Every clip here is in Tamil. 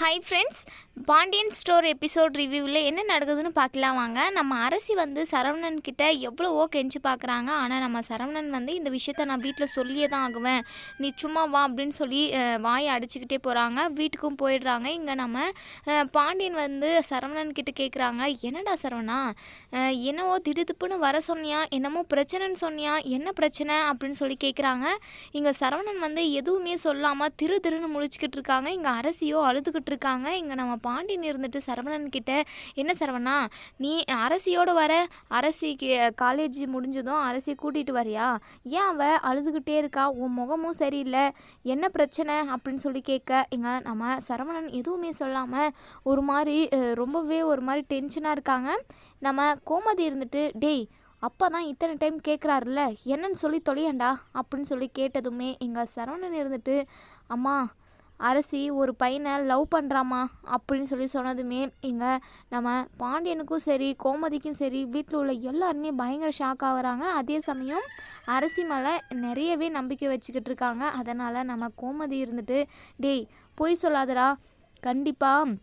Hi friends Pandian store episode ரிவ்யூவில் என்ன நடக்குதுன்னு பார்க்கலாம் வாங்க. நம்ம அரசி வந்து சரவணன் கிட்ட எவ்வளவோ கெஞ்சி பார்க்குறாங்க. ஆனால் நம்ம சரவணன் வந்து இந்த விஷயத்த நான் வீட்டில் சொல்லியே தான் ஆகுவேன். நீ சும்மா வா அப்படின்னு சொல்லி வாயை அடிச்சுக்கிட்டே போகிறாங்க வீட்டுக்கும் போயிடுறாங்க. இங்கே நம்ம பாண்டியன் வந்து சரவணன் கிட்ட கேட்குறாங்க என்னடா சரவணா? என்னவோ திடுதிப்புன்னு வர சொன்னியா? என்னமோ பிரச்சனைன்னு சொன்னியா? என்ன பிரச்சனை? அப்படின்னு சொல்லி கேட்குறாங்க இங்கே சரவணன் வந்து எதுவுமே சொல்லாமல் திரு திருன்னு முழிச்சுக்கிட்டு இருக்காங்க. இங்கே அரசியோ அழுதுகிட்டு இருக்காங்க இங்கே நம்ம பாண்டியன் இருந்துட்டு சரவணன் கிட்ட என்ன சரவணா நீ அரசியோடு வர. அரசிக்கு காலேஜ் முடிஞ்சதும் அரசி கூட்டிகிட்டு வரியா? ஏன் அவ அழுதுகிட்டே இருக்கா? உன் முகமும் சரியில்லை. என்ன பிரச்சனை? அப்படின்னு சொல்லி கேட்க இங்கே நம்ம சரவணன் எதுவுமே சொல்லாமல் ஒரு மாதிரி ரொம்பவே ஒரு மாதிரி டென்ஷனாக இருக்காங்க. நம்ம கோமதி இருந்துட்டு டேய் அப்பா தான் இத்தனை டைம் கேட்குறாருல்ல என்னன்னு சொல்லி தொலையண்டா. அப்படின்னு சொல்லி கேட்டதுமே எங்கள் சரவணன் இருந்துட்டு அம்மா அரசி ஒரு பையனை லவ் பண்ணுறாமா அப்படின்னு சொல்லி சொன்னதுமே இங்கே நம்ம பாண்டியனுக்கும் சரி கோமதிக்கும் சரி வீட்டில் உள்ள எல்லாருமே பயங்கர ஷாக் ஆகிறாங்க அதே சமயம் அரசி மேலே நிறையவே நம்பிக்கை வச்சுக்கிட்டு இருக்காங்க. அதனால் நம்ம கோமதி இருந்துட்டு டேய் பொய் சொல்லாதடா. கண்டிப்பாக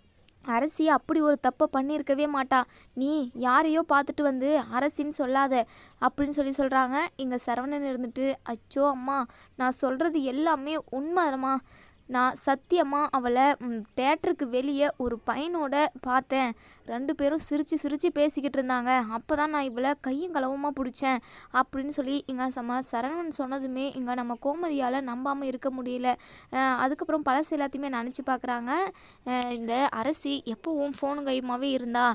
அரசி அப்படி ஒரு தப்பை பண்ணியிருக்கவே மாட்டா. நீ யாரையோ பார்த்துட்டு வந்து அரசின்னு சொல்லாத அப்படின்னு சொல்லி சொல்கிறாங்க இங்கே சரவணன் இருந்துட்டு அச்சோ அம்மா நான் சொல்கிறது எல்லாமே உண்மைதாம்மா. நான் சத்தியமாக அவளை தேட்டருக்கு வெளியே ஒரு பையனோட பார்த்தேன். ரெண்டு பேரும் சிரித்து சிரித்து பேசிக்கிட்டு இருந்தாங்க. அப்போ தான் நான் இவளை கையும் களவுமாக பிடிச்சேன் அப்படின்னு சொல்லி இங்கே சம சரவணன் சொன்னதுமே இங்கே நம்ம கோமதியால் நம்பாமல் இருக்க முடியல. அதுக்கப்புறம் பழசு எல்லாத்தையுமே நினச்சி பார்க்குறாங்க இந்த அரசி எப்போவும் ஃபோனு கையுமாகவே இருந்தா.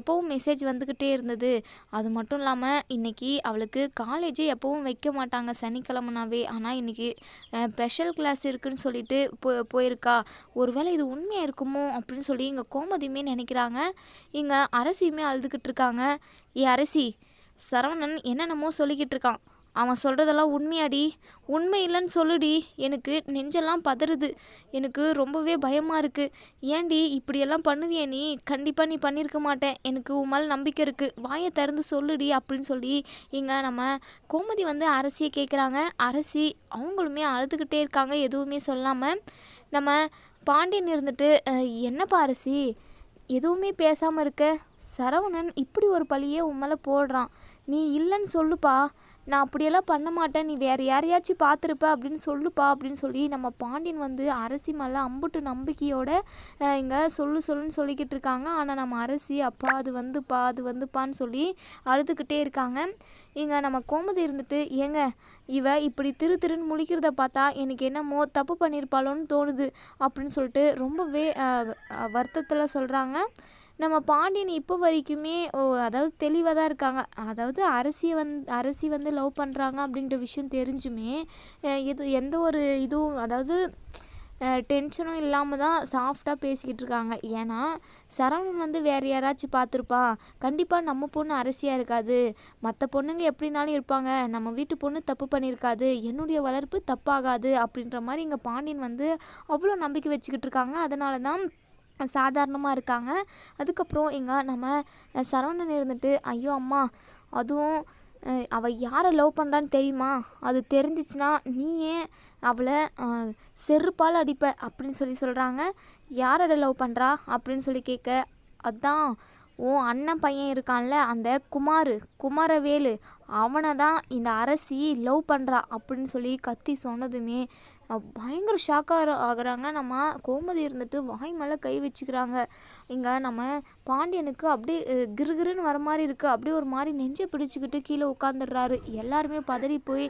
எப்போவும் மெசேஜ் வந்துக்கிட்டே இருந்தது. அது மட்டும் இல்லாமல் இன்னைக்கு அவளுக்கு காலேஜே எப்போவும் வைக்க மாட்டாங்க சனிக்கிழமனாவே. ஆனால் இன்றைக்கி ஸ்பெஷல் கிளாஸ் இருக்குதுன்னு சொல்லிட்டு போ போயிருக்கா. ஒருவேளை இது உண்மையாக இருக்குமோ அப்படின்னு சொல்லி இங்கே கோமதியுமே நினைக்கிறாங்க. இங்கே அரசியுமே அழுதுகிட்டு இருக்காங்க. ஏ அரசி சரவணன் என்னென்னமோ சொல்லிக்கிட்டு இருக்கான். அவன் சொல்கிறதெல்லாம் உண்மையாடி. உண்மை இல்லைன்னு சொல்லுடி. எனக்கு நெஞ்செல்லாம் பதறுது. எனக்கு ரொம்பவே பயமாக இருக்குது ஏன்டி இப்படியெல்லாம் பண்ணுவியே நீ? கண்டிப்பாக நீ பண்ணியிருக்க மாட்டேன். எனக்கு உன் மேலே நம்பிக்கை இருக்குது வாயை திறந்து சொல்லுடி அப்படின்னு சொல்லி இங்கே நம்ம கோமதி வந்து அரசியை கேட்குறாங்க அரசி அவங்களுமே அழுதுகிட்டே இருக்காங்க. எதுவுமே சொல்லாமல் நம்ம பாண்டியன் இருந்துட்டு என்னப்பா அரசி? எதுவுமே பேசாமல் இருக்க? சரவணன் இப்படி ஒரு பழியே உன் மேலே போடுறான். நீ இல்லைன்னு சொல்லுப்பா. நான் அப்படியெல்லாம் பண்ண மாட்டேன். நீ வேறு யாரையாச்சும் பார்த்துருப்ப அப்படின்னு சொல்லுப்பா அப்படின்னு சொல்லி நம்ம பாண்டியன் வந்து அரசி மேலே அம்புட்டு நம்பிக்கையோட இங்கே சொல்லு சொல்லுன்னு சொல்லிக்கிட்டு இருக்காங்க. ஆனால் நம்ம அரசி அப்பா அது வந்துப்பா அது வந்துப்பான்னு சொல்லி அழுதுகிட்டே இருக்காங்க. இங்கே நம்ம கோமதி இருந்துட்டு ஏங்க இவ இப்படி திரு திருன்னு முழிக்கிறத பார்த்தா எனக்கு என்னமோ தப்பு பண்ணியிருப்பாளோன்னு தோணுது. அப்படின்னு சொல்லிட்டு ரொம்பவே வருத்தத்தில் சொல்கிறாங்க நம்ம பாண்டியன் இப்போ வரைக்குமே ஓ அதாவது தெளிவாக தான் இருக்காங்க. அதாவது அரசியை வந் அரசி வந்து லவ் பண்ணுறாங்க அப்படின்ற விஷயம் தெரிஞ்சுமே எது எந்த ஒரு இதுவும் அதாவது டென்ஷனும் இல்லாமல் தான் சாஃப்டாக பேசிக்கிட்டு இருக்காங்க. ஏன்னா சரவணன் வந்து வேறு யாராச்சும் பார்த்துருப்பான். கண்டிப்பாக நம்ம பொண்ணு அரசியாக இருக்காது. மற்ற பொண்ணுங்க எப்படினாலும் இருப்பாங்க. நம்ம வீட்டு பொண்ணு தப்பு பண்ணியிருக்காது. என்னுடைய வளர்ப்பு தப்பாகாது அப்படின்ற மாதிரி இங்கே பாண்டியன் வந்து அவ்வளோ நம்பிக்கை வச்சுக்கிட்டு இருக்காங்க. அதனால தான் சாதாரணமாக இருக்காங்க. அதுக்கப்புறம் எங்கள் நம்ம சரவணன் இருந்துட்டு ஐயோ அம்மா அதுவும் அவள் யாரை லவ் பண்ணுறான்னு தெரியுமா? அது தெரிஞ்சிச்சுன்னா நீ ஏன் அவளை செருப்பால் அடிப்ப? அப்படின்னு சொல்லி சொல்கிறாங்க யாரோட லவ் பண்ணுறா அப்படின்னு சொல்லி கேட்க அதான் உன் அண்ணன் பையன் இருக்கான்ல அந்த குமார் குமாரவேலு. அவனை தான் இந்த அரசி லவ் பண்ணுறா அப்படின்னு சொல்லி கத்தி சொன்னதுமே பயங்கர ஷாக்காக ஆகுறாங்க. நம்ம கோமதி இருந்துட்டு வாய் மேலே கை வச்சுக்கிறாங்க. இங்கே நம்ம பாண்டியனுக்கு அப்படியே கிருகிருன்னு வர மாதிரி இருக்குது அப்படியே ஒரு மாதிரி நெஞ்சை பிடிச்சிக்கிட்டு கீழே உட்காந்துடுறாரு எல்லாருமே பதறி போய்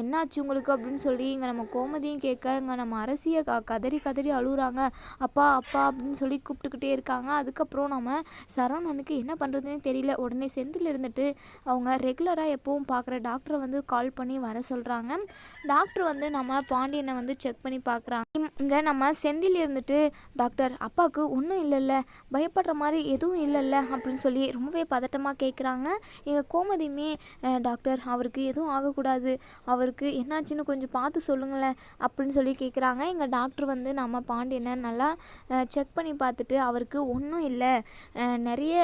என்னாச்சு உங்களுக்கு? அப்படின்னு சொல்லி இங்கே நம்ம கோமதியும் கேட்க இங்கே நம்ம அரசியை க கதறி கதறி அழுகுறாங்க. அப்பா அப்பா அப்படின்னு சொல்லி கூப்பிட்டுக்கிட்டே இருக்காங்க. அதுக்கப்புறம் நம்ம சரவணனுக்கு என்ன பண்ணுறதுனே தெரியல. உடனே செந்தில் இருந்துட்டு அவங்க ரெகுலராக எப்பவும் பார்க்குற டாக்டரை வந்து கால் பண்ணி வர சொல்கிறாங்க டாக்டர் வந்து நம்ம பாண்டியனை வந்து செக் பண்ணி பார்க்குறாங்க. இங்கே நம்ம செந்தில் இருந்துட்டு டாக்டர் அப்பாவுக்கு ஒன்றும் இல்லைல்ல. பயப்படுற மாதிரி எதுவும் இல்லைல்ல அப்படின்னு சொல்லி ரொம்பவே பதட்டமாக கேட்குறாங்க எங்கள் கோமதியுமே டாக்டர் அவருக்கு எதுவும் ஆகக்கூடாது. அவருக்கு என்னாச்சுன்னு கொஞ்சம் பார்த்து சொல்லுங்களேன் அப்படின்னு சொல்லி கேட்குறாங்க எங்கள் டாக்டர் வந்து நம்ம பாண்டியனை நல்லா செக் பண்ணி பார்த்துட்டு அவருக்கு ஒன்றும் இல்லை. நிறைய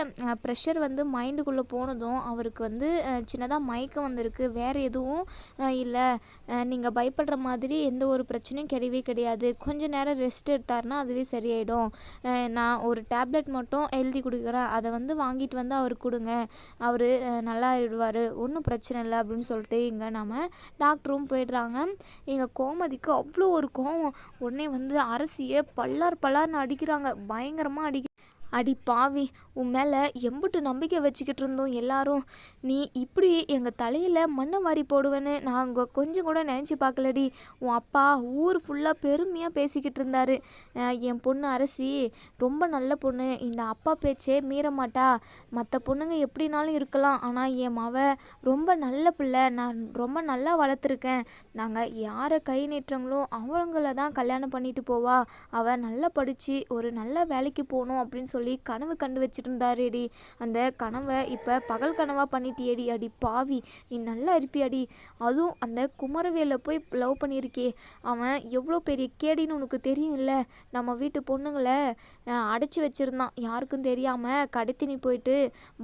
ப்ரெஷர் வந்து மைண்டுக்குள்ளே போனதும் அவருக்கு வந்து சின்னதாக மயக்கம் வந்திருக்கு. வேறு எதுவும் இல்லை. நீங்கள் பயப்படுற மாதிரி எந்த ஒரு பிரச்சனையும் கிடையவே கிடையாது. கொஞ்சம் நேரம் ரெஸ்ட் எடுத்தாருன்னா அதுவே சரியாயிடும். நான் ஒரு டேப்லெட் மட்டும் எல் எழுதி கொடுக்குறேன் அதை வந்து வாங்கிட்டு வந்து அவருக்கு கொடுங்க. அவர் நல்லா ஆயிடுவார். ஒன்றும் பிரச்சனை இல்லை அப்படின்னு சொல்லிட்டு இங்கே நம்ம டாக்டரும் போயிடுறாங்க. எங்கள் கோமதிக்கு அவ்வளோ ஒரு கோவம். உடனே வந்து அரசியை பல்லார் பல்லார்னு அடிக்கிறாங்க. பயங்கரமாக அடிக்க அடி பாவி உன் மேலே எம்புட்டு நம்பிக்கை வச்சுக்கிட்டு இருந்தோம் எல்லாரும். நீ இப்படி எங்கள் தலையில் மண்ணை வாரி போடுவேன்னு நாங்கள் கொஞ்சம் கூட நினச்சி பார்க்கலடி. உன் அப்பா ஊர் ஃபுல்லாக பெருமையாக பேசிக்கிட்டு இருந்தார். என் பொண்ணு அரசி ரொம்ப நல்ல பொண்ணு. இந்த அப்பா பேச்சே மீறமாட்டா மற்ற பொண்ணுங்க எப்படினாலும் இருக்கலாம். ஆனால் என் மவ ரொம்ப நல்ல பிள்ளை. நான் ரொம்ப நல்லா வளர்த்துருக்கேன். நாங்கள் யாரை கை நீட்டுறங்களோ அவங்கள தான் கல்யாணம் பண்ணிட்டு போவா. அவள் நல்லா படித்து ஒரு நல்ல வேலைக்கு போகணும் அப்படின்னு சொல்லி கனவு கண்டு வச்சு வச்சுட்டு அந்த கனவை இப்போ பகல் கனவாக பண்ணிட்டியேடி. அடி பாவி நீ நல்லா இருப்பியாடி. அதுவும் அந்த குமரவேல போய் லவ் பண்ணியிருக்கே. அவன் எவ்வளோ பெரிய கேடின்னு உனக்கு தெரியும்ல. நம்ம வீட்டு பொண்ணுங்களை அடைச்சி வச்சுருந்தான். யாருக்கும் தெரியாமல் கடத்தினி போயிட்டு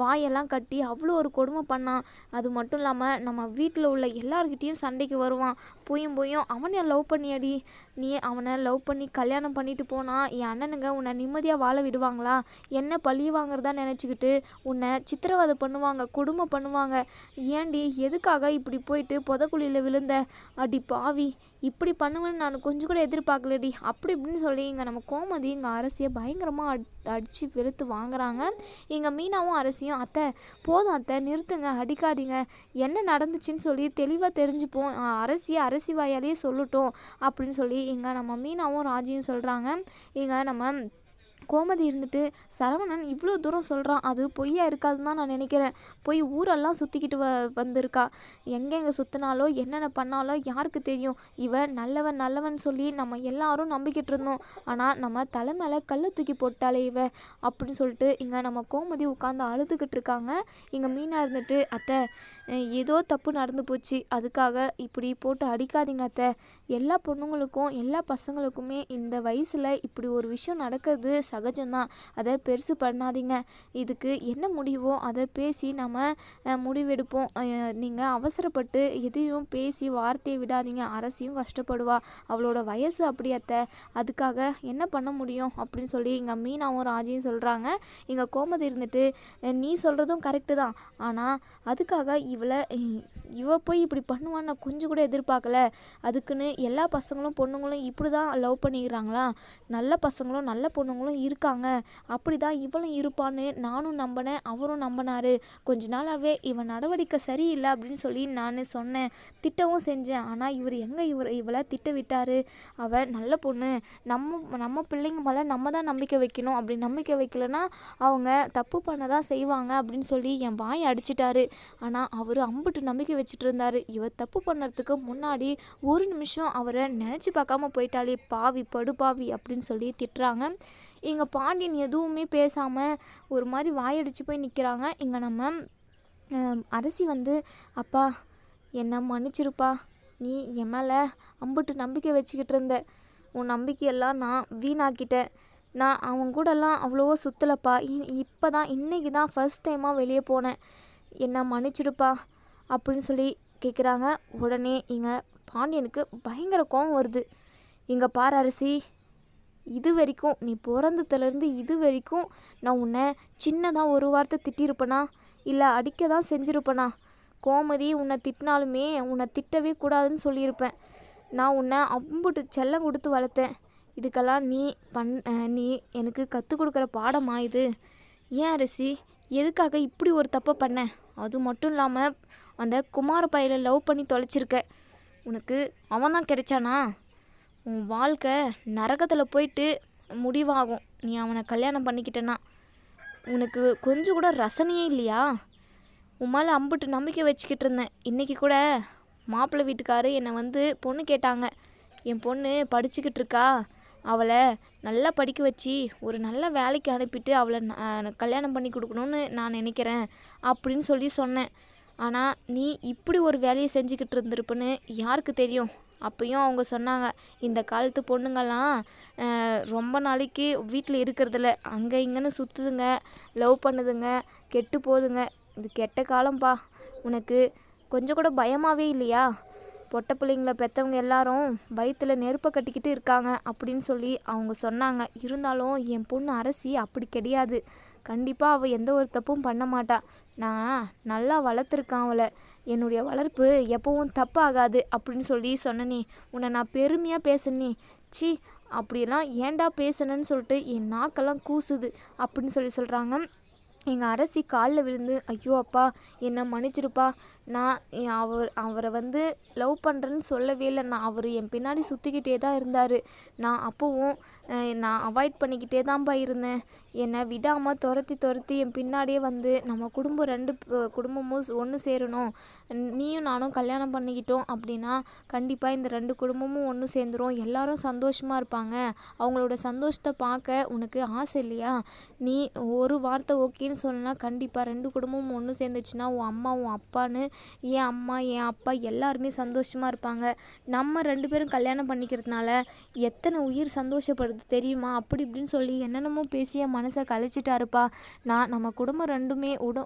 வாயெல்லாம் கட்டி அவ்வளோ ஒரு கொடுமை பண்ணான். அது மட்டும் இல்லாமல் நம்ம வீட்டில் உள்ள எல்லார்கிட்டேயும் சண்டைக்கு வருவான். போயும் போயும் அவனை லவ் பண்ணியாடி? நீ அவனை லவ் பண்ணி கல்யாணம் பண்ணிட்டு போனா என் அண்ணனுங்க உன்னை நிம்மதியாக வாழ விடுவாங்களா? என்ன பழி வாங்குறதா நினச்சிக்கிட்டு உன்னை சித்திரவதை பண்ணுவாங்க கொடுமை பண்ணுவாங்க. ஏண்டி எதுக்காக இப்படி போயிட்டு புதக்குழியில் விழுந்த? அடி பாவி இப்படி பண்ணுவேன்னு நான் கொஞ்சம் கூட எதிர்பார்க்கலடி. அப்படி இப்படின்னு சொல்லி இங்கே நம்ம கோமதி இங்கே அரசியை பயங்கரமாக அடி அடித்து வெறுத்து வாங்குறாங்க. எங்கள் மீனாவும் அரசியும் அத்தை போதும் அத்தை நிறுத்துங்க அடிக்காதீங்க. என்ன நடந்துச்சுன்னு சொல்லி தெளிவாக தெரிஞ்சுப்போம். அரசியை அரசி வாயாலேயே சொல்லட்டும் அப்படின்னு சொல்லி இங்கே நம்ம மீனாவும் ராஜியும் சொல்கிறாங்க இங்கே நம்ம கோமதி இருந்துட்டு சரவணன் இவ்வளோ தூரம் சொல்கிறான் அது பொய்யா இருக்காதுன்னு தான் நான் நினைக்கிறேன். போய் ஊரெல்லாம் சுற்றிக்கிட்டு வ வந்திருக்கா. எங்கெங்கே சுற்றினாலோ என்னென்ன பண்ணாலோ யாருக்கு தெரியும்? இவன் நல்லவன் நல்லவன் சொல்லி நம்ம எல்லாரும் நம்பிக்கிட்டு இருந்தோம். ஆனால் நம்ம தலை மேலே கல்லை தூக்கி போட்டாலே இவ அப்படின்னு சொல்லிட்டு இங்கே நம்ம கோமதி உட்காந்து அழுதுகிட்டு இருக்காங்க. இங்கே மீனாக இருந்துட்டு அத்தை ஏதோ தப்பு நடந்து போச்சு. அதுக்காக இப்படி போட்டு அடிக்காதீங்க அத்தை. எல்லா பொண்ணுங்களுக்கும் எல்லா பசங்களுக்குமே இந்த வயசில் இப்படி ஒரு விஷயம் நடக்கிறது சகஜம்தான். அதை பெருசு பண்ணாதீங்க. இதுக்கு என்ன முடிவோ அதை பேசி நம்ம முடிவெடுப்போம். நீங்கள் அவசரப்பட்டு எதையும் பேசி வார்த்தையை விடாதீங்க. அரசியும் கஷ்டப்படுவா. அவளோட வயசு அப்படி அத்தை. அதுக்காக என்ன பண்ண முடியும் அப்படின்னு சொல்லி இங்கே மீனாவும் ராஜியும் சொல்கிறாங்க இங்கே கோமதி இருந்துட்டு நீ சொல்கிறதும் கரெக்டு தான். ஆனால் அதுக்காக இவளை இவ போய் இப்படி பண்ணுவான்னு நான் கொஞ்சம் கூட எதிர்பார்க்கல. அதுக்குன்னு எல்லா பசங்களும் பொண்ணுங்களும் இப்படி தான் லவ் பண்ணிக்கிறாங்களா? நல்ல பசங்களும் நல்ல பொண்ணுங்களும் இருக்காங்க. அப்படி தான் இவளும் இருப்பான்னு நானும் நம்பினேன் அவரும் நம்பினாரு. கொஞ்ச நாளாகவே இவன் நடவடிக்கை சரியில்லை அப்படின்னு சொல்லி நான் சொன்னேன். திட்டவும் செஞ்சேன். ஆனால் இவர் எங்கே இவர் இவளை திட்ட விட்டார்? அவள் நல்ல பொண்ணு. நம்ம நம்ம பிள்ளைங்க மேலே நம்ம தான் நம்பிக்கை வைக்கணும். அப்படி நம்பிக்கை வைக்கலன்னா அவங்க தப்பு பண்ண தான் செய்வாங்க அப்படின்னு சொல்லி என் வாய் அடிச்சிட்டாரு. ஆனால் அவர் அம்புட்டு நம்பிக்கை வச்சுட்டு இருந்தார். இவர் தப்பு பண்ணுறதுக்கு முன்னாடி ஒரு நிமிஷம் அவரை நினச்சி பார்க்காம போயிட்டாலே பாவி படுபாவி அப்படின்னு சொல்லி திட்டுறாங்க. இங்கே பாண்டியன் எதுவுமே பேசாமல் ஒரு மாதிரி வாயடிச்சு போய் நிற்கிறாங்க இங்கே நம்ம அரசி வந்து அப்பா என்னை மன்னிச்சிருப்பா. நீ என் மேலே அம்புட்டு நம்பிக்கை வச்சுக்கிட்டு இருந்த. உன் நம்பிக்கையெல்லாம் நான் வீணாக்கிட்டேன். நான் அவன் கூடலாம் அவ்வளோவா சுற்றலப்பா இப்போ தான் இன்றைக்கி தான் ஃபஸ்ட் டைமாக வெளியே போனேன். என்னை மன்னிச்சிருப்பா அப்படின்னு சொல்லி கேட்குறாங்க உடனே இங்கே பாண்டியனுக்கு பயங்கர கோவம் வருது. இங்கே பாரு அரிசி இது வரைக்கும் நீ பிறந்ததுலேருந்து இது வரைக்கும் நான் உன்னை சின்னதாக ஒரு வார்த்தை திட்டிருப்பனா இல்லை அடிக்க தான் செஞ்சுருப்பேனா? கோமதி உன்னை திட்டினாலுமே உன்னை திட்டவே கூடாதுன்னு சொல்லியிருப்பேன். நான் உன்னை அம்புட்டு செல்லம் கொடுத்து வளர்த்தேன். இதுக்கெல்லாம் நீ பண் நீ எனக்கு கற்றுக் கொடுக்குற பாடமா இது? ஏன் அரிசி எதுக்காக இப்படி ஒரு தப்பை பண்ண? அது மட்டும் இல்லாமல் அந்த குமார பையலை லவ் பண்ணி தொலைச்சிருக்க. உனக்கு அவன் தான் கிடைச்சானா? உன் வாழ்க்கை நரகத்தில் போயிட்டு முடிவாகும். நீ அவனை கல்யாணம் பண்ணிக்கிட்டேன்னா உனக்கு கொஞ்சம் கூட ரசனையே இல்லையா? உன் மேலே அம்புட்டு நம்பிக்கை வச்சுக்கிட்டு இருந்தேன். இன்றைக்கி கூட மாப்பிள்ளை வீட்டுக்காரு என்னை வந்து பொண்ணு கேட்டாங்க. என் பொண்ணு படிச்சுக்கிட்டு இருக்கா. அவளை நல்லா படிக்க வச்சு ஒரு நல்ல வேலைக்கு அனுப்பிட்டு அவளை கல்யாணம் பண்ணி கொடுக்கணுன்னு நான் நினைக்கிறேன் அப்படின்னு சொல்லி சொன்னேன். ஆனால் நீ இப்படி ஒரு வேலையை செஞ்சுக்கிட்டு இருந்திருப்பன்னு யாருக்கு தெரியும்? அப்பயும் அவங்க சொன்னாங்க இந்த காலத்து பொண்ணுங்கள்லாம் ரொம்ப நாளைக்கு வீட்டில் இருக்கிறதில்ல. அங்கே இங்கேன்னு சுற்றுதுங்க லவ் பண்ணுதுங்க கெட்டு போகுதுங்க இது கெட்ட காலம்ப்பா உனக்கு கொஞ்சம் கூட பயமாகவே இல்லையா? பொட்டை பிள்ளைங்கள பெற்றவங்க எல்லாரும் பயத்தில் நெருப்பை கட்டிக்கிட்டு இருக்காங்க அப்படின்னு சொல்லி அவங்க சொன்னாங்க. இருந்தாலும் என் பொண்ணு அரசி அப்படி கிடையாது. கண்டிப்பாக அவள் எந்த ஒரு தப்பும் பண்ண மாட்டா. நான் நல்லா வளர்த்துருக்கான் அவளை. என்னுடைய வளர்ப்பு எப்பவும் தப்பாகாது அப்படின்னு சொல்லி சொன்னனே உன்னை நான் பெருமையாக பேசுனே சி அப்படியெல்லாம் ஏன்டா பேசணுன்னு சொல்லிட்டு என் நாக்கெல்லாம் கூசுது அப்படின்னு சொல்லி சொல்கிறாங்க எங்கள் அரசி காலில் விழுந்து ஐயோ அப்பா என்னை மன்னிச்சிருப்பா. நான் அவர் அவரை வந்து லவ் பண்ணுறேன்னு சொல்லவே இல்லை. நான் அவர் என் பின்னாடி சுற்றிக்கிட்டே தான் இருந்தார். நான் அப்போவும் நான் அவாய்ட் பண்ணிக்கிட்டே தான்ப்பா இருந்தேன். என்னை விடாமல் துரத்தி துரத்தி என் பின்னாடியே வந்து நம்ம குடும்பம் ரெண்டு குடும்பமும் ஒன்று சேரணும். நீயும் நானும் கல்யாணம் பண்ணிக்கிட்டோம் அப்படின்னா கண்டிப்பாக இந்த ரெண்டு குடும்பமும் ஒன்று சேர்ந்துரும். எல்லாரும் சந்தோஷமாக இருப்பாங்க. அவங்களோட சந்தோஷத்தை பார்க்க உனக்கு ஆசை இல்லையா? நீ ஒரு வார்த்தை ஓகேன்னு சொன்னா கண்டிப்பாக ரெண்டு குடும்பமும் ஒன்று சேர்ந்துச்சுன்னா உன் அம்மா உன் அப்பான்னு என் அம்மா என் அப்பா எல்லாருமே சந்தோஷமாக இருப்பாங்க. நம்ம ரெண்டு பேரும் கல்யாணம் பண்ணிக்கிறதுனால எத்தனை உயிர் சந்தோஷப்படுது? தெரியுமா? அப்படி இப்படின்னு சொல்லி என்னென்னமோ பேசி என் மனசை கழிச்சிட்டாருப்பா நான் நம்ம குடும்பம் ரெண்டுமே உட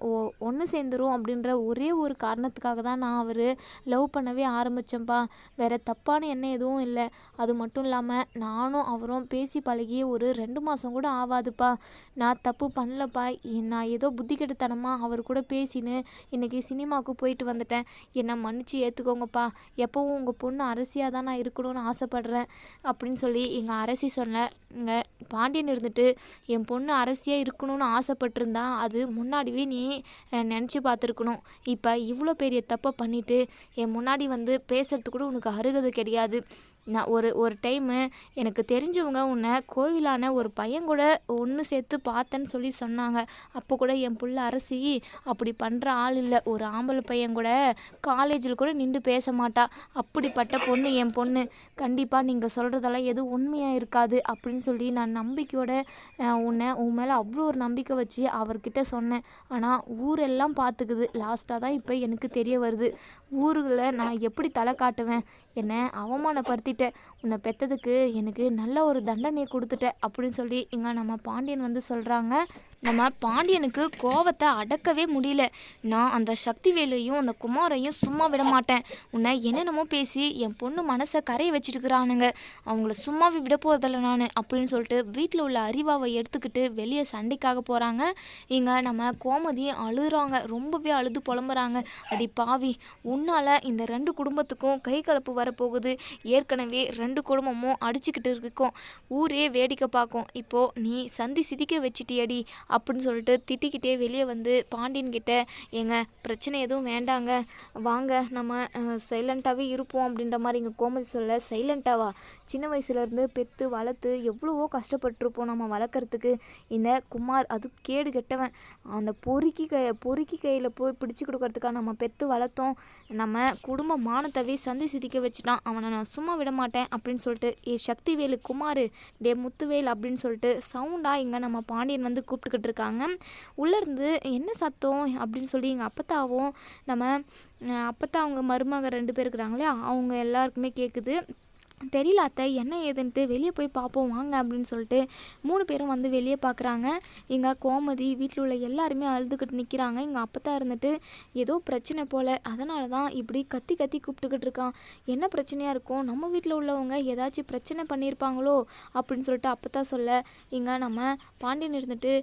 ஒன்று சேர்ந்துரும் அப்படின்ற ஒரே ஒரு காரணத்துக்காக தான் நான் அவர் லவ் பண்ணவே ஆரம்பித்தேன்ப்பா வேற தப்பான எண்ணம் எதுவும் இல்லை. அது மட்டும் இல்லாமல் நானும் அவரும் பேசி பழகி ஒரு ரெண்டு மாதம் கூட ஆகாதுப்பா நான் தப்பு பண்ணலப்பா. நான் ஏதோ புத்தி கெடுத்தனமாக அவர் கூட பேசின்னு இன்னைக்கு சினிமாவுக்கு போயிட்டு வந்துட்டேன். என்னை மன்னிச்சு ஏற்றுக்கோங்கப்பா எப்போவும் உங்கள் பொண்ணு அரசியாக தான் நான் இருக்கணும்னு ஆசைப்பட்றேன் அப்படின்னு சொல்லி எங்கள் அரசி சொன்ன இங்கே பாண்டியன் இருந்துட்டு என் பொண்ணு அரசியாக இருக்கணும்னு ஆசைப்பட்டிருந்தா அது முன்னாடியே நீ நினச்சி பார்த்துருக்கணும். இப்போ இவ்வளோ பெரிய தப்பை பண்ணிட்டு என் முன்னாடி வந்து பேசுறது கூட உனக்கு அருகதை கிடையாது. நான் ஒரு ஒரு டைமு எனக்கு தெரிஞ்சவங்க உன்னை கோவிலான ஒரு பையன் கூட ஒன்று சேர்த்து பார்த்தேன்னு சொல்லி சொன்னாங்க. அப்போ கூட என் புள்ள அரசி அப்படி பண்ணுற ஆள் இல்லை. ஒரு ஆம்பளை பையன் கூட காலேஜில் கூட நின்று பேச மாட்டா. அப்படிப்பட்ட பொண்ணு என் பொண்ணு. கண்டிப்பாக நீங்கள் சொல்கிறதெல்லாம் எதுவும் உண்மையாக இருக்காது அப்படின்னு சொல்லி நான் நம்பிக்கையோட உன்னை உன் மேலே அவ்வளோ ஒரு நம்பிக்கை வச்சு அவர்கிட்ட சொன்னேன். ஆனால் ஊரெல்லாம் பார்த்துக்குது லாஸ்ட்டாக தான் இப்போ எனக்கு தெரிய வருது. ஊருகளில் நான் எப்படி தலை காட்டுவேன்? என்னை அவமானப்படுத்தி உன்னை பெற்றதுக்கு எனக்கு நல்ல ஒரு தண்டனையை கொடுத்துட்ட அப்படின்னு சொல்லி இங்கே நம்ம பாண்டியன் வந்து சொல்கிறாங்க நம்ம பாண்டியனுக்கு கோவத்தை அடக்கவே முடியல. நான் அந்த சக்தி வேலையும் அந்த குமாரையும் சும்மா விட மாட்டேன். உன்னை என்னென்னமோ பேசி என் பொண்ணு மனசை கரைய வச்சுட்டுக்கிறானுங்க அவங்கள சும்மாவே விட போகிறதில்ல நான் அப்படின்னு சொல்லிட்டு வீட்டில் உள்ள அறிவாவை எடுத்துக்கிட்டு வெளியே சண்டைக்காக போகிறாங்க இங்கே நம்ம கோமதி அழுகிறாங்க ரொம்பவே அழுது புலம்புறாங்க. அடி பாவி உன்னால் இந்த ரெண்டு குடும்பத்துக்கும் கை கலப்பு வரப்போகுது. ஏற்கனவே ரெண்டு குடும்பமும் அடிச்சுக்கிட்டு இருக்கோம். ஊரே வேடிக்கை பார்க்கும். இப்போது நீ சந்தி சிதிக்க வச்சிட்டியடி அப்படின்னு சொல்லிட்டு திட்டிக்கிட்டே வெளியே வந்து பாண்டியன் எங்க பிரச்சனை எதுவும் வேண்டாங்க. வாங்க நம்ம சைலண்ட்டாகவே இருப்போம். அப்படின்ற மாதிரி இங்கே கோமதி சொல்ல சைலண்ட்டாவா சின்ன வயசுலேருந்து பெற்று வளர்த்து எவ்வளவோ கஷ்டப்பட்டிருப்போம் நம்ம வளர்க்குறதுக்கு. இந்த குமார் அது கேடு கெட்டவன். அந்த பொறுக்கி கை பொறுக்கி கையில் போய் பிடிச்சி கொடுக்கறதுக்காக நம்ம பெற்று வளர்த்தோம். நம்ம குடும்ப மானத்தவே சந்தி சிதிக்க வச்சுட்டான். அவனை நான் சும்மா விட மாட்டேன். அப்படின்னு சொல்லிட்டு ஏ சக்திவேலு குமார் டே முத்துவேல் அப்படின்னு சொல்லிட்டு சவுண்டாக இங்கே நம்ம பாண்டியன் வந்து கூப்பிட்டுக்கிட்டு இருக்காங்க உள்ளேருந்து என்ன சத்தம்? அப்படின்னு சொல்லி எங்கள் அப்பத்தாவும் நம்ம அப்பத்தா அவங்க மருமக ரெண்டு பேர் இருக்கிறாங்களே அவங்க எல்லாருக்குமே கேட்குது தெரியல அத்தை என்ன ஏதுன்ட்டு வெளியே போய் பார்ப்போம் வாங்க அப்படின்னு சொல்லிட்டு மூணு பேரும் வந்து வெளியே பார்க்குறாங்க எங்கள் கோமதி வீட்டில் உள்ள எல்லாருமே அழுதுகிட்டு நிற்கிறாங்க எங்கள் அப்பத்தா இருந்துட்டு ஏதோ பிரச்சனை போல். அதனால தான் இப்படி கத்தி கத்தி கூப்பிட்டுக்கிட்டு இருக்கான். என்ன பிரச்சனையாக இருக்கும்? நம்ம வீட்டில் உள்ளவங்க ஏதாச்சும் பிரச்சனை பண்ணியிருப்பாங்களோ அப்படின்னு சொல்லிட்டு அப்பத்தா சொல்ல இங்கே நம்ம பாண்டியன் இருந்துட்டு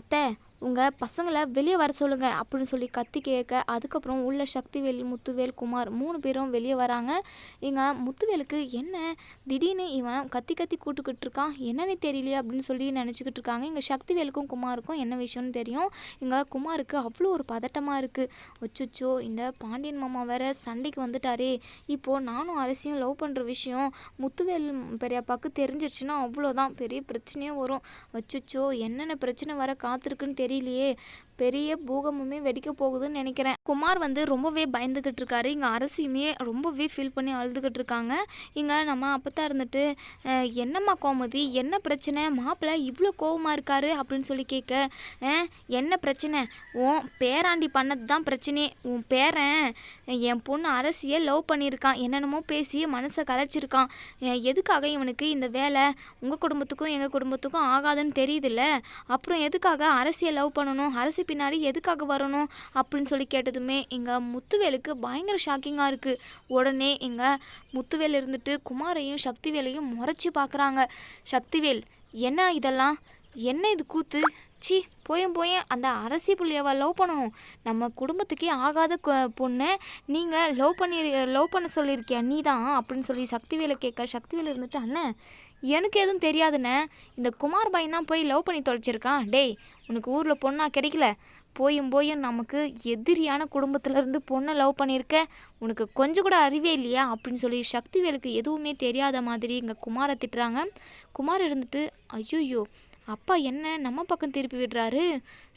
அத்தை உங்கள் பசங்களை வெளியே வர சொல்லுங்கள் அப்படின்னு சொல்லி கத்தி கேட்க அதுக்கப்புறம் உள்ள சக்திவேல் முத்துவேல் குமார் மூணு பேரும் வெளியே வராங்க. இங்கே முத்துவேலுக்கு என்ன திடீர்னு இவன் கத்தி கத்தி கூட்டுக்கிட்டு இருக்கான் என்னன்னு தெரியலையே அப்படின்னு சொல்லி நினச்சிக்கிட்டு இருக்காங்க. இங்கே சக்திவேலுக்கும் குமாருக்கும் என்ன விஷயம்னு தெரியும். இங்கே குமாருக்கு அவ்வளோ ஒரு பதட்டமாக இருக்குது ஒச்சுச்சோ இந்த பாண்டியன் மாமா வேற சண்டைக்கு வந்துட்டாரே. இப்போது நானும் அரசியும் லவ் பண்ணுற விஷயம் முத்துவேல் பெரியப்பாக்கு தெரிஞ்சிருச்சுன்னா அவ்வளோதான் பெரிய பிரச்சனையே வரும். வச்சுச்சோ என்னென்ன பிரச்சனை வர காத்திருக்குன்னு தெரியலையே பெரிய பூகம்பமே வெடிக்க போகுதுன்னு நினைக்கிறேன். குமார் வந்து ரொம்பவே பயந்துக்கிட்டு இருக்காரு. இங்கே அரசியுமே ரொம்பவே ஃபீல் பண்ணி அழுதுகிட்டு இருக்காங்க. இங்கே நம்ம அப்பத்தா இருந்துட்டு என்னம்மா கோமதி? என்ன பிரச்சனை? மாப்பிள்ளை இவ்வளோ கோவமாக இருக்காரு அப்படின்னு சொல்லி கேட்க என்ன பிரச்சனை? உன் பேராண்டி பண்ணது தான் பிரச்சனையே. உன் பேரன் என் பொண்ணு அரசியை லவ் பண்ணியிருக்கான். என்னென்னமோ பேசி மனசை கலைச்சிருக்கான். எதுக்காக இவனுக்கு இந்த வேலை? உங்கள் குடும்பத்துக்கும் எங்கள் குடும்பத்துக்கும் ஆகாதுன்னு தெரியுதுல்ல. அப்புறம் எதுக்காக அரசியை லவ் பண்ணணும்? அரசி பின்னாடி எதுக்காக வரணும் அப்படின்னு சொல்லி கேட்டதுமே எங்கள் முத்துவேலுக்கு பயங்கர ஷாக்கிங்காக இருக்குது உடனே எங்கள் முத்துவேல் இருந்துட்டு குமாரையும் சக்திவேலையும் முறைச்சி பார்க்குறாங்க சக்திவேல் என்ன இதெல்லாம்? என்ன இது கூத்து? சி போயும் போயும் அந்த அரசி புள்ளியவ லவ் பண்ணணும்? நம்ம குடும்பத்துக்கே ஆகாத பொண்ணு பொண்ணை. நீங்கள் லவ் பண்ணி லவ் பண்ண சொல்லியிருக்கியா? நீ தான் அப்படின்னு சொல்லி சக்திவேலை கேட்க சக்திவேல் இருந்துட்டு அண்ணன் எனக்கு எதுவும் தெரியாதுண்ணே. இந்த குமார் பையன் தான் போய் லவ் பண்ணி தொலைச்சிருக்கான். டேய் உனக்கு ஊரில் பொண்ணா கிடைக்கல. போயும் போயும் நமக்கு எதிரியான குடும்பத்திலேருந்து பொண்ணை லவ் பண்ணியிருக்க. உனக்கு கொஞ்சம் கூட அறிவே இல்லையா? அப்படின்னு சொல்லி சக்திவேலுக்கு எதுவுமே தெரியாத மாதிரி இங்கே குமாரை திட்டுறாங்க. குமார் இருந்துட்டு ஐயோயோ அப்பா என்ன நம்ம பக்கம் திருப்பி விடுறாரு?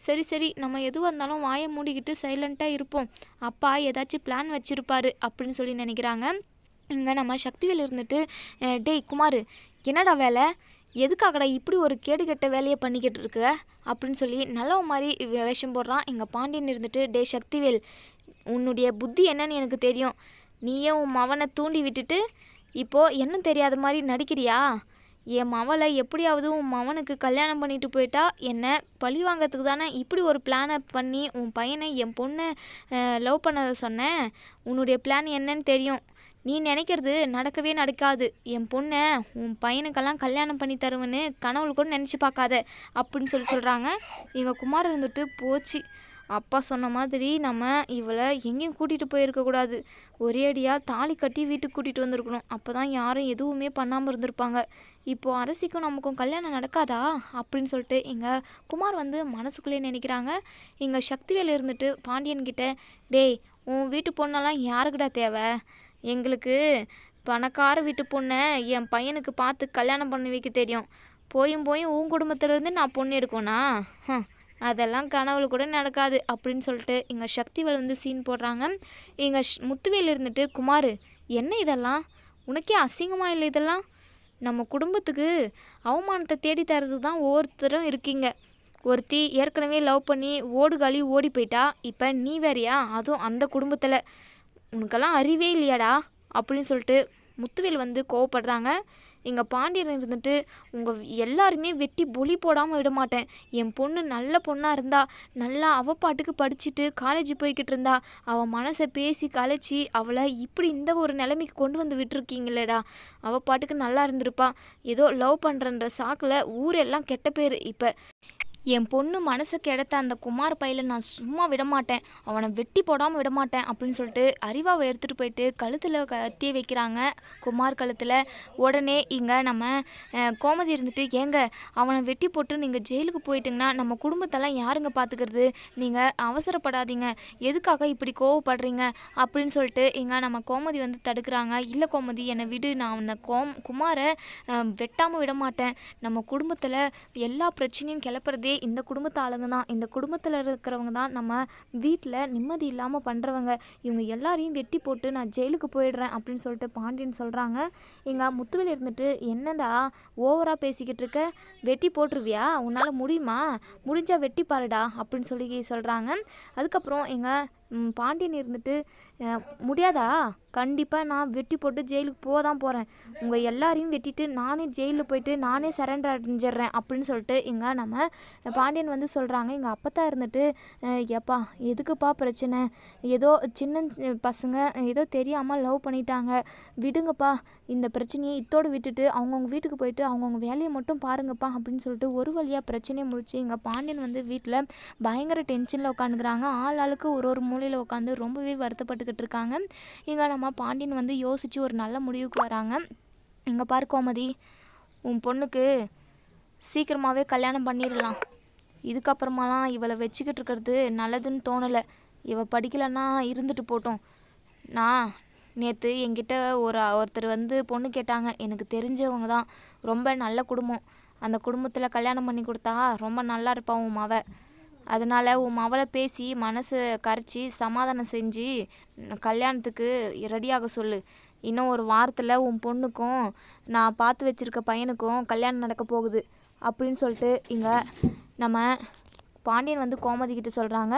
சரி சரி நம்ம எதுவாக இருந்தாலும் வாயை மூடிக்கிட்டு சைலண்ட்டாக இருப்போம். அப்பா ஏதாச்சும் பிளான் வச்சுருப்பாரு அப்படின்னு சொல்லி நினைக்கிறாங்க. இங்கே நம்ம சக்திவேல் இருந்துட்டு டேய் குமார் என்னடா வேலை? எதுக்காகடா இப்படி ஒரு கேடு கெட்ட வேலையை பண்ணிக்கிட்டு இருக்க? அப்படின்னு சொல்லி நல்லவன் மாதிரி வே- வேஷம் போடுறான் எங்கள் பாண்டியன் இருந்துட்டு டே சக்திவேல் உன்னுடைய புத்தி என்னன்னு எனக்கு தெரியும். நீயே உன் மவனை தூண்டி விட்டுட்டு இப்போது என்ன தெரியாத மாதிரி நடிக்கிறியா? என் மவளை எப்படியாவது உன் மவனுக்கு கல்யாணம் பண்ணிட்டு போயிட்டா என்ன பழி வாங்கிறதுக்கு தானே இப்படி ஒரு பிளானை பண்ணி உன் பையனை என் பொண்ணை லவ் பண்ண சொன்னேன். உன்னுடைய பிளான் என்னன்னு தெரியும். நீ நினைக்கிறது நடக்கவே நடக்காது. என் பொண்ணை உன் பையனுக்கெல்லாம் கல்யாணம் பண்ணி தருவேன்னு கனவுல கூட நினச்சி பார்க்காத அப்படின்னு சொல்லி சொல்கிறாங்க எங்கள் குமார் இருந்துட்டு போச்சு. அப்பா சொன்ன மாதிரி நம்ம இவளை எங்கேயும் கூட்டிகிட்டு போயிருக்கக்கூடாது ஒரே அடியாக தாலி கட்டி வீட்டுக்கு கூட்டிகிட்டு வந்திருக்கணும். அப்போ தான் யாரும் எதுவுமே பண்ணாமல் இருந்திருப்பாங்க. இப்போது அரசிக்கும் நமக்கும் கல்யாணம் நடக்காதா அப்படின்னு சொல்லிட்டு எங்கள் குமார் வந்து மனசுக்குள்ளே நினைக்கிறாங்க. எங்கள் சக்திவேல் இருந்துட்டு பாண்டியன்கிட்ட டேய் உன் வீட்டு பொண்ணெல்லாம் யாருக்குடா தேவை? எங்களுக்கு பணக்கார வீட்டு பொண்ணை என் பையனுக்கு பார்த்து கல்யாணம் பண்ணி வைக்க தெரியும். போயும் போயும் உன் குடும்பத்திலேருந்து நான் பொண்ணு எடுக்கணா ஹம், அதெல்லாம் கனவுல கூட நடக்காது அப்படின்னு சொல்லிட்டு எங்கள் சக்திவேல் வந்து சீன் போடுறாங்க. எங்கள் முத்துவேல் இருந்துட்டு குமார் என்ன இதெல்லாம்? உனக்கே அசிங்கமாக இல்லை இதெல்லாம்? நம்ம குடும்பத்துக்கு அவமானத்தை தேடி தரது தான் ஒவ்வொருத்தரும் இருக்கீங்க. ஒருத்தி ஏற்கனவே லவ் பண்ணி ஓடுகாலி ஓடி போயிட்டா இப்போ நீ வேறியா? அதுவும் அந்த குடும்பத்தில். உனக்கெல்லாம் அறிவே இல்லையாடா? அப்படின்னு சொல்லிட்டு முத்துவேல் வந்து கோவப்படுறாங்க. எங்கள் பாண்டியன் இருந்துட்டு உங்கள் எல்லாருமே வெட்டி பொலி போடாமல் விட மாட்டேன். என் பொண்ணு நல்ல பொண்ணாக இருந்தா நல்லா அவ பாட்டுக்கு படிச்சுட்டு காலேஜ் போய்கிட்டு இருந்தா அவள் மனசை பேசி கலைச்சி அவளை இப்படி இந்த ஒரு நிலைமைக்கு கொண்டு வந்து விட்டுருக்கீங்களேடா. அவள் பாட்டுக்கு நல்லா இருந்திருப்பா. ஏதோ லவ் பண்ணுறன்ற சாக்கில் ஊரெல்லாம் கெட்ட பேர். இப்போ என் பொண்ணு மனசு கெடுத்த அந்த குமார் பையில நான் சும்மா விட மாட்டேன் அவனை வெட்டி போடாமல் விட மாட்டேன் அப்படின்னு சொல்லிட்டு அறிவாவை எடுத்துகிட்டு போயிட்டு கழுத்தில் கத்தி வைக்கிறாங்க குமார் கழுத்தில். உடனே இங்கே நம்ம கோமதி இருந்துட்டு ஏங்க அவனை வெட்டி போட்டு நீங்கள் ஜெயிலுக்கு போயிட்டீங்கன்னா நம்ம குடும்பத்தெல்லாம் யாருங்க பார்த்துக்கிறது நீங்கள் அவசரப்படாதீங்க. எதுக்காக இப்படி கோவப்படுறீங்க? அப்படின்னு சொல்லிட்டு இங்கே நம்ம கோமதி வந்து தடுக்கிறாங்க. இல்லை கோமதி என்னை விடு. நான் அந்த கோம் குமாரை வெட்டாமல் விட மாட்டேன் நம்ம குடும்பத்தில் எல்லா பிரச்சனையும் கிளப்புறதே இந்த குடும்பத்து ஆளுங்க தான். இந்த குடும்பத்தில் இருக்கிறவங்க தான் நம்ம வீட்டில் நிம்மதி இல்லாமல் பண்ணுறவங்க இவங்க எல்லாரையும் வெட்டி போட்டு நான் ஜெயிலுக்கு போயிடுறேன் அப்படின்னு சொல்லிட்டு பாண்டியன் சொல்கிறாங்க எங்கள் முத்துவில் இருந்துட்டு என்னடா ஓவராக பேசிக்கிட்டு இருக்க? வெட்டி போட்டுருவியா? உன்னால் முடியுமா? முடிஞ்சால் வெட்டி பாருடா அப்படின்னு சொல்லி சொல்கிறாங்க அதுக்கப்புறம் எங்கள் பாண்டியன் இருந்துட்டு முடியாதா? கண்டிப்பாக நான் வெட்டி போட்டு ஜெயிலுக்கு போக தான் போகிறேன் உங்கள் எல்லாரையும் வெட்டிட்டு நானே ஜெயிலில் போயிட்டு நானே சரண்டர் அடைஞ்சிடுறேன் அப்படின்னு சொல்லிட்டு இங்கே நம்ம பாண்டியன் வந்து சொல்கிறாங்க எங்கள் அப்பத்தா இருந்துட்டு எப்பா ஏப்பா எதுக்குப்பா பிரச்சனை? ஏதோ சின்ன சி- பசங்க ஏதோ தெரியாமல் லவ் பண்ணிட்டாங்க. விடுங்கப்பா இந்த பிரச்சனையை இத்தோடு விட்டுட்டு அவங்கவுங்க வீட்டுக்கு போயிட்டு அவங்கவுங்க வேலையை மட்டும் பாருங்கப்பா அப்படின்னு சொல்லிட்டு ஒரு வழியாக பிரச்சனையை முடிச்சு எங்கள் பாண்டியன் வந்து வீட்டில் பயங்கர டென்ஷனில் உட்காந்துக்கிறாங்க. ஆள் ஆளுக்கு ஒரு ஒரு மூலையில் உட்காந்து ரொம்பவே வருத்தப்பட்டுக்கிட்டு இருக்காங்க. இங்கே நம்ம பாண்டியன் வந்து யோசித்து ஒரு நல்ல முடிவுக்கு வராங்க. இங்கே பாரு கோமதி உன் பொண்ணுக்கு சீக்கிரமாகவே கல்யாணம் பண்ணிடலாம் இதுக்கப்புறமாலாம் இவளை வச்சுக்கிட்டு இருக்கிறது நல்லதுன்னு தோணலை. இவள் படிக்கலைன்னா இருந்துட்டு போட்டோம். நான் நேற்று என்கிட்ட ஒரு ஒருத்தர் வந்து பொண்ணு கேட்டாங்க. எனக்கு தெரிஞ்சவங்க தான். ரொம்ப நல்ல குடும்பம். அந்த குடும்பத்தில் கல்யாணம் பண்ணி கொடுத்தா ரொம்ப நல்லா இருப்பா உன் மாவை. அதனால் உன் மவளை பேசி மனசை கரைச்சி சமாதானம் செஞ்சு கல்யாணத்துக்கு ரெடியாக சொல்லு. இன்னும் ஒரு வாரத்தில் உன் பொண்ணுக்கும் நான் பார்த்து வச்சுருக்க பையனுக்கும் கல்யாணம் நடக்க போகுது அப்படின்னு சொல்லிட்டு இங்கே நம்ம பாண்டியன் வந்து கோமதி கிட்ட சொல்கிறாங்க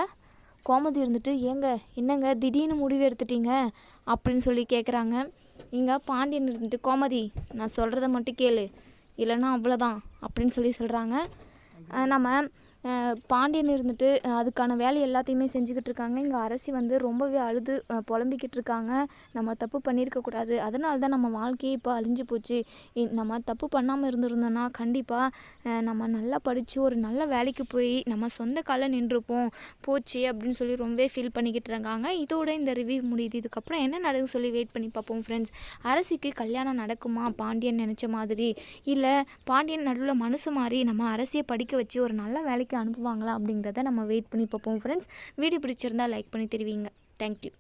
கோமதி இருந்துட்டு ஏங்க என்னங்க திடீர்னு முடிவு எடுத்துட்டீங்க? அப்படின்னு சொல்லி கேட்குறாங்க இங்கே பாண்டியன் இருந்துட்டு கோமதி நான் சொல்கிறத மட்டும் கேளு. இல்லைன்னா அவ்வளோதான் அப்படின்னு சொல்லி சொல்கிறாங்க நம்ம பாண்டியன் இருந்துட்டு அதுக்கான வேலை எல்லாத்தையுமே செஞ்சுக்கிட்டு இருக்காங்க. இங்கே அரசி வந்து ரொம்பவே அழுது புலம்பிக்கிட்டு இருக்காங்க. நம்ம தப்பு பண்ணியிருக்கக்கூடாது அதனால தான் நம்ம வாழ்க்கையே இப்போ அழிஞ்சு போச்சு. இ- நம்ம தப்பு பண்ணாமல் இருந்திருந்தோன்னா கண்டிப்பாக நம்ம நல்லா படித்து ஒரு நல்ல வேலைக்கு போய் நம்ம சொந்த காலில் நின்றுப்போம். போச்சு அப்படின்னு சொல்லி ரொம்பவே ஃபீல் பண்ணிக்கிட்டு இருக்காங்க. இதோட இந்த ரிவ்யூ முடியுது. இதுக்கப்புறம் என்ன நடக்கும் சொல்லி வெயிட் பண்ணி பார்ப்போம் ஃப்ரெண்ட்ஸ் அரசிக்கு கல்யாணம் நடக்குமா? பாண்டியன் நினச்ச மாதிரி. இல்லை பாண்டியன் நடுவில் மனசு மாதிரி நம்ம அரசியை படிக்க வச்சு ஒரு நல்ல வேலைக்கு அனுப்புவாங்களா அப்படிங்கிறத நம்ம வெயிட் பண்ணி பார்ப்போம் ஃப்ரெண்ட்ஸ் வீடியோ பிடிச்சிருந்தா லைக் பண்ணி தெரிவிங்க. தேங்க்யூ